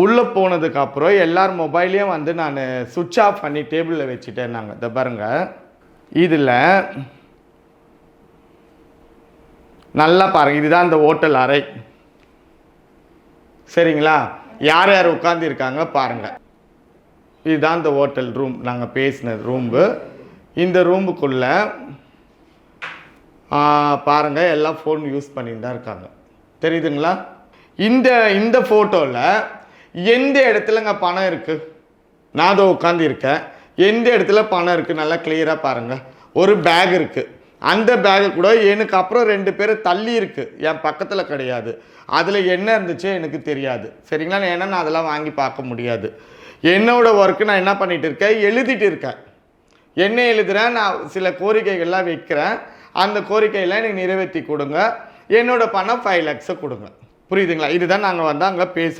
உள்ளே போனதுக்கு அப்புறம் எல்லார் மொபைலையும் வந்து நான் சுவிட்ச் ஆஃப் பண்ணி டேபிளில் வச்சுட்டேன் நாங்கள் இதை பாருங்கள் இதில் நல்லா பாருங்கள் இதுதான் இந்த ஹோட்டல் அறை. சரிங்களா? யார் யார் உட்காந்துருக்காங்க பாருங்கள் இதுதான் இந்த ஹோட்டல் ரூம் நாங்கள் பேசினது ரூம்பு இந்த ரூமுக்குள்ளே பாருங்கள் எல்லாம் ஃபோன் யூஸ் பண்ணிட்டு தான் இருக்காங்க. தெரியுதுங்களா? இந்த இந்த ஃபோட்டோவில் எந்த இடத்துலங்க பணம் இருக்குது நான் அதை உட்காந்து இருக்கேன். எந்த இடத்துல பணம் இருக்குது நல்லா கிளியராக பாருங்கள் ஒரு பேக் இருக்குது அந்த பேகு கூட எனக்கு அப்புறம் ரெண்டு பேர் தள்ளி இருக்குது என் பக்கத்தில் கிடையாது. அதில் என்ன இருந்துச்சோ எனக்கு தெரியாது. சரிங்களா? ஏன்னா நான் அதெல்லாம் வாங்கி பார்க்க முடியாது. என்னோடய ஒர்க்கு நான் என்ன பண்ணிகிட்டு இருக்கேன்? எழுதிட்டு இருக்கேன். என்ன எழுதுகிறேன் நான் சில கோரிக்கைகள்லாம் வைக்கிறேன். அந்த கோரிக்கையெல்லாம் எனக்கு நிறைவேற்றி கொடுங்க. என்னோடய பணம் ஃபைவ் லேக்ஸை கொடுங்க. புரியுதுங்களா? இதுதான் நாங்கள் வந்து அங்கே பேசுகிறோம்